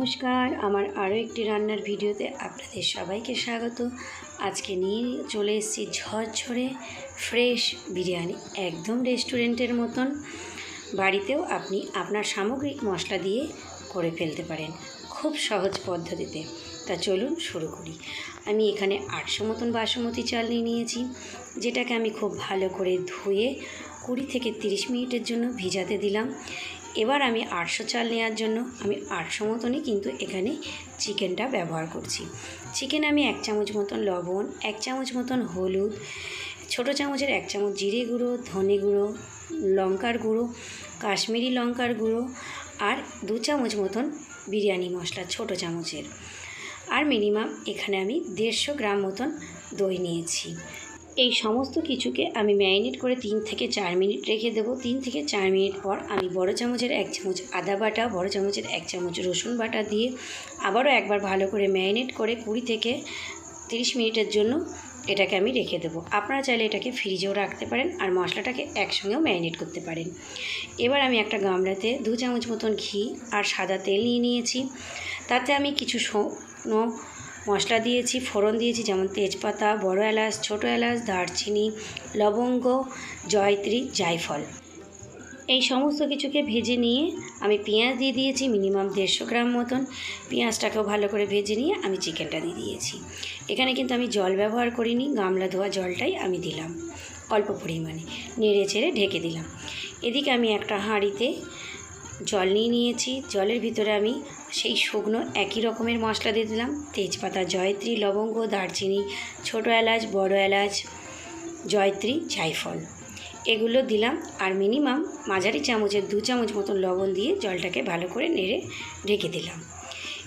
নমস্কার, আমার আরও একটি রান্নার ভিডিওতে আপনাদের সবাইকে স্বাগত। আজকে নিয়ে চলে এসেছি ঝরঝরে ফ্রেশ বিরিয়ানি, একদম রেস্টুরেন্টের মতন। বাড়িতেও আপনি আপনার সামগ্রিক মশলা দিয়ে করে ফেলতে পারেন, খুব সহজ পদ্ধতিতে। তা চলুন শুরু করি। আমি এখানে আটশো মতন বাসমতি চাল নিয়ে নিয়েছি, যেটাকে আমি খুব ভালো করে ধুয়ে কুড়ি থেকে তিরিশ মিনিটের জন্য ভিজাতে দিলাম। এবার আমি আটশো চাল নেওয়ার জন্য আমি আটশো মতনই কিন্তু এখানে চিকেনটা ব্যবহার করছি। চিকেন আমি এক চামচ মতন লবণ, এক চামচ মতন হলুদ, ছোটো চামচের এক চামচ জিরে গুঁড়ো, ধনে গুঁড়ো, লঙ্কার গুঁড়ো, কাশ্মীরি লঙ্কার গুঁড়ো আর দু চামচ মতন বিরিয়ানি মশলা ছোটো চামচের। আর মিনিমাম এখানে আমি দেড়শো গ্রাম মতন দই নিয়েছি। এই সমস্ত কিছুকে আমি ম্যারিনেট করে তিন থেকে চার মিনিট রেখে দেবো। তিন থেকে চার মিনিট পর আমি বড় চামচের এক চামচ আদা বাটা, বড় চামচের এক চামচ রসুন বাটা দিয়ে আবারও একবার ভালো করে ম্যারিনেট করে কুড়ি থেকে তিরিশ মিনিটের জন্য এটাকে আমি রেখে দেবো। আপনারা চাইলে এটাকে ফ্রিজেও রাখতে পারেন আর মশলাটাকে একসঙ্গেও ম্যারিনেট করতে পারেন। এবার আমি একটা গামলাতে দু চামচ মতন ঘি আর সাদা তেল নিয়ে নিয়েছি। তাতে আমি কিছু শুকনো মশলা দিয়েছি, ফোড়ন দিয়েছি, যেমন তেজপাতা, বড় এলাচ, ছোটো এলাচ, দারচিনি, লবঙ্গ, জয়ত্রী, জায়ফল। এই সমস্ত কিছুকে ভেজে নিয়ে আমি পেঁয়াজ দিয়ে দিয়েছি, মিনিমাম দেড়শো গ্রাম মতন। পেঁয়াজটাকেও ভালো করে ভেজে নিয়ে আমি চিকেনটা দিয়ে দিয়েছি। এখানে কিন্তু আমি জল ব্যবহার করিনি, গামলা ধোয়া জলটাই আমি দিলাম। অল্প পরিমাণে, নেড়ে চেড়ে ঢেকে দিলাম। এদিকে আমি একটা হাঁড়িতে জল নিয়ে নিয়েছি। জলের ভিতরে আমি সেই শুকনো একই রকমের মশলা দিয়ে দিলাম। তেজপাতা, জয়ত্রী, লবঙ্গ, দারচিনি, ছোটো এলাচ, বড় এলাচ, জয়ত্রী, জায়ফল। এগুলো দিলাম আর মিনিমাম মাঝারি চামচের দু চামচ মতন লবণ দিয়ে জলটাকে ভালো করে নেড়ে ঢেকে দিলাম।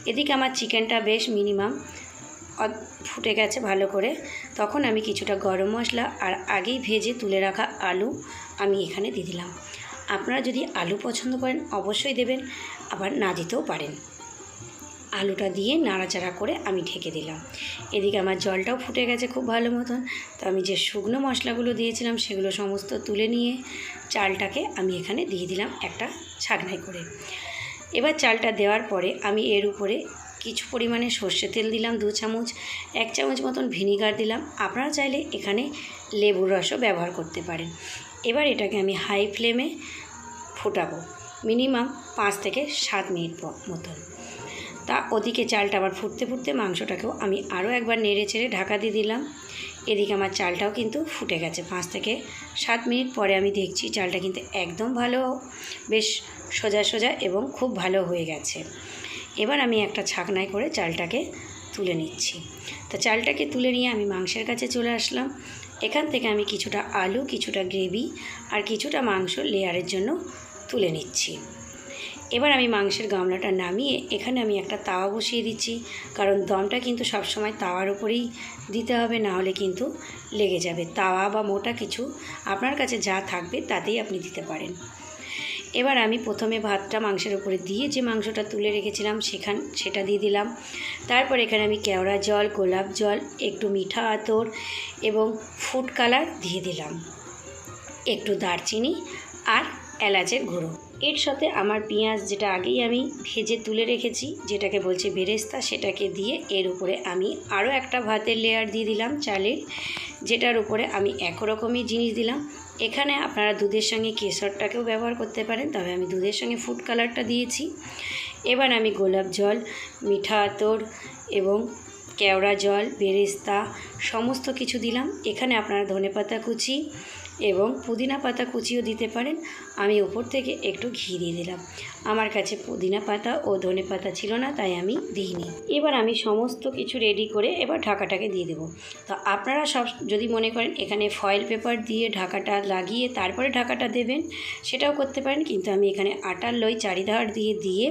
এদিকে আমার চিকেনটা বেশ মিনিমাম ফুটে গেছে ভালো করে। তখন আমি কিছুটা গরম মশলা আর আগেই ভেজে তুলে রাখা আলু আমি এখানে দিয়ে দিলাম। আপনারা যদি আলু পছন্দ করেন, অবশ্যই দেবেন, আবার না দিতেও পারেন। আলুটা দিয়ে নাড়াচাড়া করে আমি ঢেকে দিলাম। এদিকে আমার জলটাও ফুটে গেছে খুব ভালো মতন। তো আমি যে শুকনো মশলাগুলো দিয়েছিলাম, সেগুলো সমস্ত তুলে নিয়ে চালটাকে আমি এখানে দিয়ে দিলাম একটা ছাকনায় করে। এবার চালটা দেওয়ার পরে আমি এর উপরে কিছু পরিমাণে সর্ষে তেল দিলাম, দু চামচ, এক চামচ মতন ভিনিগার দিলাম। আপনারা চাইলে এখানে লেবুর রসও ব্যবহার করতে পারেন। এবার এটাকে আমি হাই ফ্লেমে ফোটাবো, মিনিমাম পাঁচ থেকে সাত মিনিট মতন। তা ওদিকে চালটা আবার ফুটতে ফুটতে মাংসটাকেও আমি আরও একবার নেড়ে চেড়ে ঢাকা দিয়ে দিলাম। এদিকে আমার চালটাও কিন্তু ফুটে গেছে। পাঁচ থেকে সাত মিনিট পরে আমি দেখছি চালটা কিন্তু একদম ভালো, বেশ সোজা সোজা এবং খুব ভালো হয়ে গেছে। এবার আমি একটা ছাকনায় করে চালটাকে তুলে নিচ্ছি। তা চালটাকে তুলে নিয়ে আমি মাংসের কাছে চলে আসলাম। এখান থেকে আমি কিছুটা আলু, কিছুটা গ্রেভি আর কিছুটা মাংস লেয়ারের জন্য তুলে নিচ্ছি। এবার আমি মাংসের গামলাটা নামিয়ে এখানে আমি একটা তাওয়া বসিয়ে দিচ্ছি। কারণ দমটা কিন্তু সবসময় তাওয়ার উপরেই দিতে হবে, না হলে কিন্তু লেগে যাবে। তাওয়া বা মোটা কিছু আপনার কাছে যা থাকবে তাতেই আপনি দিতে পারেন। এবার আমি প্রথমে ভাতটা মাংসের উপরে দিয়ে যে মাংসটা তুলে রেখেছিলাম সেখান, সেটা দিয়ে দিলাম। তারপর এখানে আমি কেওড়া জল, গোলাপ জল, একটু মিঠা আতর এবং ফুড কালার দিয়ে দিলাম। একটু দারচিনি আর এলাচের গুঁড়ো। এর সাথে আমার পেঁয়াজ যেটা আগেই আমি ভেজে তুলে রেখেছি, যেটাকে বলছে বেরেস্তা, সেটাকে দিয়ে এর উপরে আমি আরও একটা ভাতের লেয়ার দিয়ে দিলাম চালের, যেটার উপরে আমি একরকমই জিনিস দিলাম। এখানে আপনারা দুধের সঙ্গে কেশরটাকেও ব্যবহার করতে পারেন, তবে আমি দুধের সঙ্গে ফুড কালারটা দিয়েছি। এবার আমি গোলাপ জল, মিঠা আতর এবং কেওড়া জল, বেরেস্তা, সমস্ত কিছু দিলাম। এখানে আপনারা ধনেপাতা কুচি এবং পুদিনা পাতা কুচিও দিতে পারেন। আমি ওপর থেকে একটু ঘি দিয়ে দিলাম। আমার কাছে পুদিনা পাতা ও ধনে পাতা ছিল না, তাই আমি দিইনি। এবার আমি সমস্ত কিছু রেডি করে এবার ঢাকাটাকে দিয়ে দেবো। তো আপনারা সব যদি মনে করেন এখানে ফয়েল পেপার দিয়ে ঢাকাটা লাগিয়ে তারপরে ঢাকাটা দেবেন, সেটাও করতে পারেন। কিন্তু আমি এখানে আটার লই চারিধার দিয়ে দিয়ে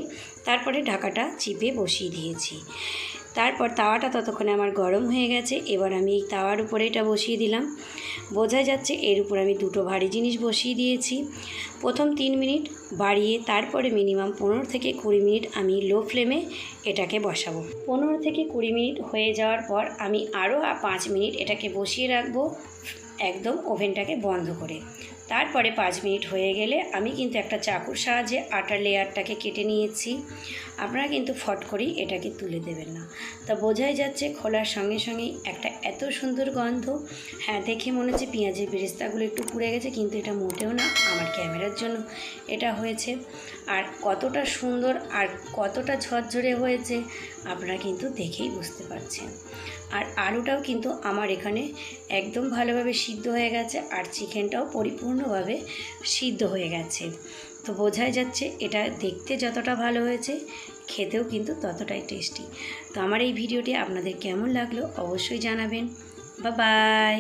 তারপরে ঢাকাটা চিপে বসিয়ে দিয়েছি। তারপর তাওয়াটা ততক্ষণে আমার গরম হয়ে গেছে, এবার আমি এই তাওয়ার উপরে এটা বসিয়ে দিলাম। বোঝা যাচ্ছে এর উপর আমি দুটো ভারী জিনিস বসিয়ে দিয়েছি। প্রথম তিন মিনিট বাড়িয়ে তারপরে মিনিমাম পনেরো থেকে কুড়ি মিনিট আমি লো ফ্লেমে এটাকে বসাবো। পনেরো থেকে কুড়ি মিনিট হয়ে যাওয়ার পর আমি আরও পাঁচ মিনিট এটাকে বসিয়ে রাখব, একদম ওভেনটাকে বন্ধ করে। তারপরে পাঁচ মিনিট হয়ে গেলে আমি কিন্তু একটা চাকুর সাহায্যে আটার লেয়ারটাকে কেটে নিয়েছি। আপনারা কিন্তু ফট করেই এটাকে তুলে দেবেন না। তা বোঝাই যাচ্ছে খোলার সঙ্গে সঙ্গেই একটা এত সুন্দর গন্ধ। হ্যাঁ দেখে মনে হচ্ছে পেঁয়াজের বেরেস্তাগুলো একটু পুড়ে গেছে, কিন্তু এটা মোটেও না, আমার ক্যামেরার জন্য এটা হয়েছে। আর কতটা সুন্দর আর কতটা ঝরঝরে হয়েছে, আপনারা কিন্তু দেখেই বুঝতে পারছেন। আর আলুটাও কিন্তু আমার এখানে একদম ভালোভাবে সিদ্ধ হয়ে গেছে, আর চিকেনটাও পরিপূর্ণভাবে সিদ্ধ হয়ে গেছে। তো বোঝাই যাচ্ছে এটা দেখতে যতটা ভালো হয়েছে, খেতেও কিন্তু ততটাই টেস্টি তো আমার এই ভিডিওটি আপনাদের কেমন লাগল অবশ্যই জানাবেন। বা বাই